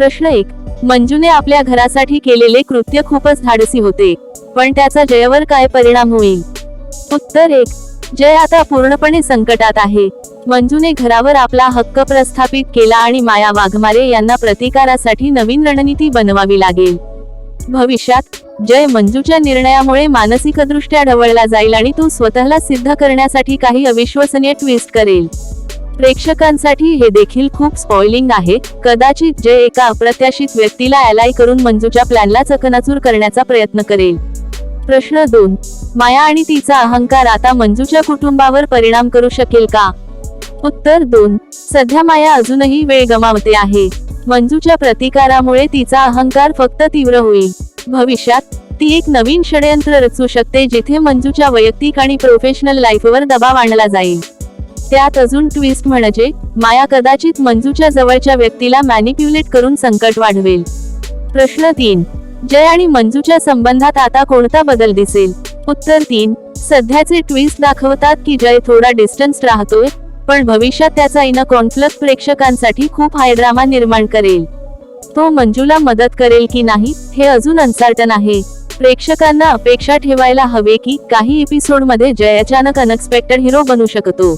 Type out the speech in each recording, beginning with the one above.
प्रश्न एक. मंजूने आपल्या घरासाठी केलेले कृत्य खूपच धाडसी होते. पण त्याचा जयवर काय परिणाम होईल? उत्तर एक. जय आता पूर्णपणे संकटात आहे. मंजूने घरावर आपला हक्क प्रस्थापित केला आणि माया वाघमारे यांना प्रतिकारासाठी नवीन रणनीती बनवावी लागेल. भविष्यात जय मंजूच्या निर्णयामुळे मानसिकदृष्ट्या ढवळला जाईल आणि तो स्वतःला सिद्ध करण्यासाठी काही अविश्वसनीय ट्विस्ट करेल. प्रेक्षकांसाठी हे देखील खूप स्पॉइलिंग आहे. कदाचित जे एका अप्रत्याशित व्यक्तीला अलाय करून मंजूच्या प्लॅनला चकनाचूर करण्याचा प्रयत्न करेल. प्रश्न दोन. माया आणि तिचा अहंकार आता मंजूच्या कुटुंबावर परिणाम करू शकेल का? उत्तर दोन. सध्या माया अजूनही वेळ गमावते आहे. मंजूच्या प्रतिकारामुळे तिचा अहंकार फक्त तीव्र होईल. भविष्यात ती एक नवीन षडयंत्र रचू शकते जिथे मंजूच्या वैयक्तिक आणि प्रोफेशनल लाईफवर दबाव आणला जाईल. त्यात अजून ट्विस्ट म्हणजे माया कदाचित मंजूच्या जवळच्या व्यक्तीला मॅनिप्युलेट करून संकट वाढवेल. प्रश्न तीन. जय आणि मंजूच्या संबंधात आता कोणता बदल दिसेल? उत्तर तीन. सध्याचे ट्विस्ट दाखवतात की जय थोडा डिस्टन्स राहतोय पण भविष्यात त्याचा इन कॉन्फ्लक्ट प्रेक्षकांसाठी खूप हायड्रामा निर्माण करेल. तो मंजूला मदत करेल की नाही हे अजून अनसर्टन आहे. प्रेक्षकांना अपेक्षा ठेवायला हवे की काही एपिसोडमध्ये जय अचानक अनएक्सपेक्टेड हिरो बनू शकतो.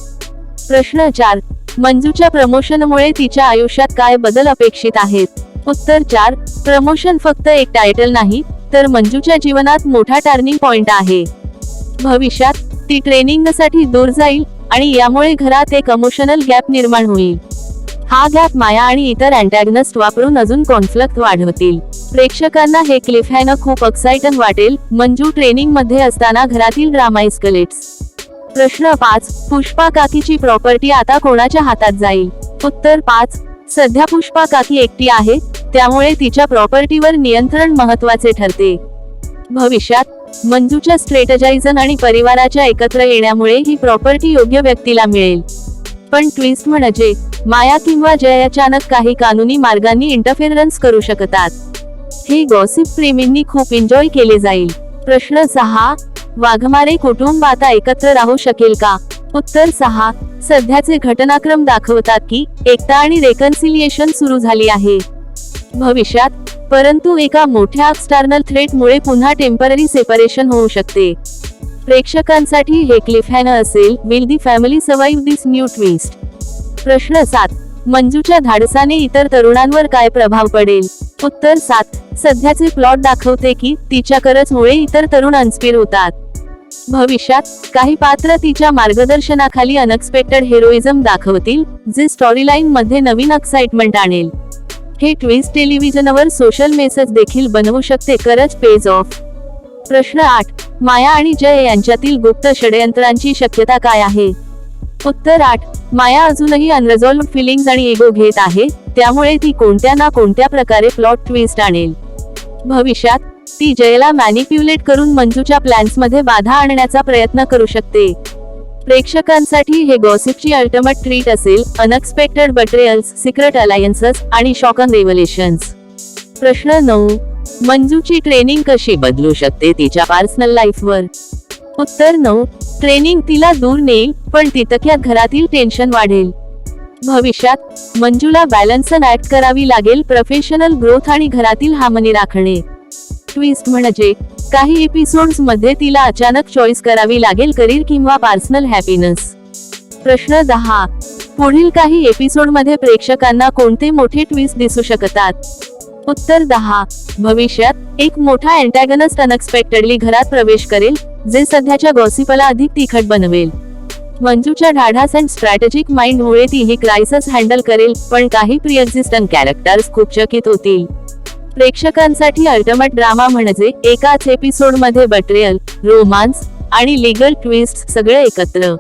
प्रश्न चार. मंजूच्या प्रमोशनमुळे तिच्या आयुष्यात काय बदल अपेक्षित आहेत? उत्तर चार. प्रमोशन फक्त एक टायटल नाही तर मंजूच्या जीवनात मोठा टर्निंग पॉइंट आहे. भविष्यात ती ट्रेनिंगसाठी दूर जाईल आणि यामुळे घरात एक अमोशनल गॅप निर्माण होईल. हा गॅप माया आणि इतर अँटॅगनिस्ट वापरून अजून कॉन्फ्लिक्ट वाढवतील. प्रेक्षकांना हे क्लिफ हॅन खूप एक्साइटन वाटेल. मंजू ट्रेनिंगमध्ये असताना घरातील ड्रामा इस्कलेट्स प्रश्न पाच. पुष्पा काकीची प्रॉपर्टी आता कोणाच्या हातात जाईल? उत्तर पाच. सध्या पुष्पा काकी एकटी आहे त्यामुळे तिच्या प्रॉपर्टीवर नियंत्रण महत्त्वाचे ठरते. भविष्यात मंजूच्या स्ट्रेटजायझन आणि परिवाराच्या एकत्र येण्यामुळे ही प्रॉपर्टी योग्य व्यक्तीला मिळेल. पण ट्विस्ट म्हणजे माया किंवा जय अचानक काही कानुनी मार्गांनी इंटरफेरन्स करू शकतात. हे गॉसिप प्रेमींनी खूप एन्जॉय केले जाईल. प्रश्न सहा. वाघमारे कुटुंब आता एकत्र राहू शकेल का? उत्तर सहा. सध्याचे घटनाक्रम दाखवतात की एकता आणि रेकन्सिलिएशन सुरू झाली आहे. भविष्यात परंतु एका मोठ्या एक्सटर्नल थ्रेटमुळे पुन्हा टेंपररी सेपरेशन होऊ शकते. प्रेक्षकांसाठी हे क्लिफॅन असेल will the family survive this new twist प्रश्न सात. मंजूच्या धाडसाने इतर तरुणांवर काय प्रभाव पडेल? उत्तर सात. सध्याचे प्लॉट दाखवते की तिच्या करजमुळे इतर तरुण अनस्पिर होतात. भविष्यात काही पात्र तिच्या मार्गदर्शनाखाली अनएक्सपेक्टेड हेरोइझम दाखवतील जे स्टोरीलाईन मध्ये नवीन एक्साइटमेंट आणेल. हे ट्विस्ट टेलिव्हिजनवर सोशल मेसेज देखील बनवू शकते करज पेज ऑफ प्रश्न आठ माया आणि जय यांच्यातील गुप्त षडयंत्रांची शक्यता काय आहे? उत्तर आठ माया अजूनही अनरिझॉल्व्ड फिलिंग्स आणि इगो घेत आहे त्यामुळे ती कोणत्या ना कोणत्या प्रकारे प्लॉट ट्विस्ट आणेल. भविष्यात ती जयला मॅनिप्युलेट करून मंजूच्या प्लॅन्समध्ये बाधा आणण्याचा प्रयत्न करू शकते. प्रेक्षकांसाठी हे गॉसिपची अल्टमट ट्रीट असेल अनएक्सपेक्टेड बट्रेयल्स सिक्रेट अलायन्सेस आणि शॉकन रेव्हलेशन्स प्रश्न नऊ मंजूची ट्रेनिंग कशी बदलू शकते तिच्या पर्सनल लाईफवर उत्तर नऊ ट्रेनिंग तिला दूर नेईल पण तितक्यात घरातील टेन्शन वाढेल. भविष्यात मंजूला बॅलन्स ऍक्ट करावी लागेल प्रोफेशनल ग्रोथ आणि घरातील हामनी राखणे. ट्विस्ट म्हणजे काही एपिसोड्समध्ये तिला अचानक चॉईस करावी लागेल करिअर किंवा पर्सनल हॅपीनेस प्रश्न दहा. पुढील काही एपिसोडमध्ये प्रेक्षकांना कोणते मोठे ट्विस्ट दिसू शकतात? उत्तर दहा. भविष्यात एक मोठा अँटॅगनिस्ट अनएक्सपेक्टेडली घरात प्रवेश करेल जे सध्याच्या गॉसिपला अधिक तिखट बनवेल. मंजूच्या ढाढास अँड स्ट्रॅटेजिक माइंड मुळे ती ही क्रायसिस हँडल करेल पण काही प्रिएक्झिस्टंट कॅरेक्टर्स खूप चकित होतील. प्रेक्षकांसाठी अल्टिमेट ड्रामा म्हणजे एकाच एपिसोडमध्ये रोमांस आणि लिगल ट्विस्ट सगळे एकत्र.